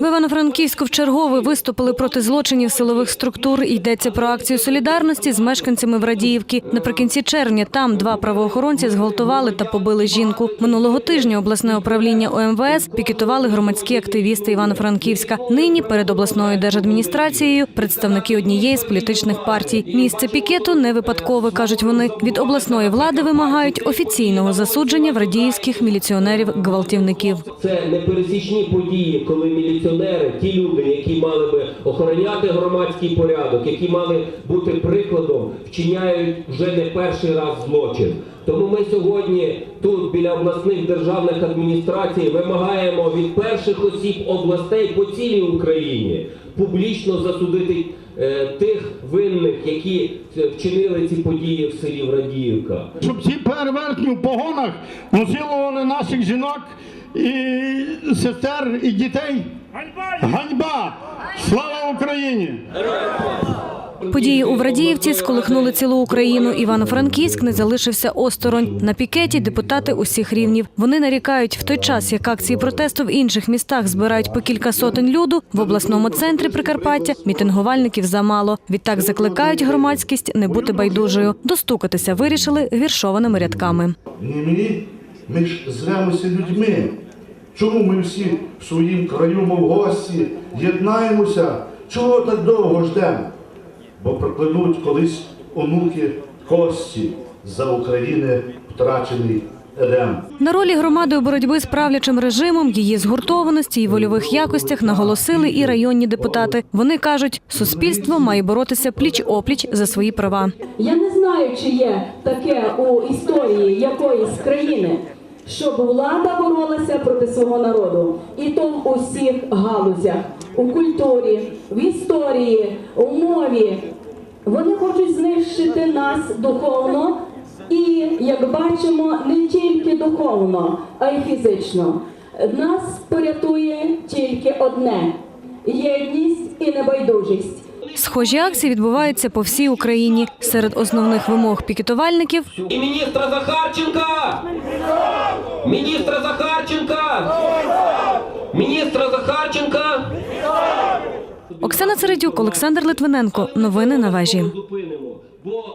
В Івано-Франківську вчергове виступили проти злочинів силових структур. Йдеться про акцію солідарності з мешканцями Врадіївки. Наприкінці червня там два правоохоронці зґвалтували та побили жінку. Минулого тижня обласне управління ОМВС пікетували громадські активісти Івано-Франківська. Нині перед обласною держадміністрацією представники однієї з політичних партій. Місце пікету не випадкове, кажуть вони. Від обласної влади вимагають офіційного засудження врадіївських міліціонерів-гвалтівників. Це непересічні події, коли міліціонери, ті люди, які мали би охороняти громадський порядок, які мали бути прикладом, вчиняють вже не перший раз злочин. Тому ми сьогодні тут біля обласних державних адміністрацій вимагаємо від перших осіб областей по цілій Україні публічно засудити е, тих винних, які вчинили ці події в селі Врадіївка. щоб ці перевертні в погонах насилували наших жінок і сестер і дітей. Ганьба! Ганьба! Слава Україні! Події у Врадіївці сколихнули цілу Україну. Івано-Франківськ не залишився осторонь. На пікеті депутати усіх рівнів. Вони нарікають в той час, як акції протесту в інших містах збирають по кілька сотень люду. В обласному центрі Прикарпаття мітингувальників замало. Відтак закликають громадськість не бути байдужою. Достукатися вирішили віршованими рядками. Ні, ні, ми ж звемося людьми. Чому ми всі в своїм краю, мов гості, єднаємося? Чого так довго ждемо? Бо проклянуть колись онуки кості за України втрачений Едем. На ролі громади у боротьби з правлячим режимом, її згуртованості і вольових якостях наголосили і районні депутати. Вони кажуть, суспільство має боротися пліч опліч за свої права. Я не знаю, чи є таке у історії якоїсь країни, щоб влада боролася проти свого народу, і то в усіх галузях у культурі, в історії, у мові. Вони хочуть знищити нас духовно і, як бачимо, не тільки духовно, а й фізично. Нас порятує тільки одне єдність і небайдужість. Схожі акції відбуваються по всій Україні. Серед основних вимог пікетувальників І міністра Захарченка! Міністра Захарченка! Міністра Захарченка! Оксана Середюк, Олександр Литвиненко. Новини на вежі.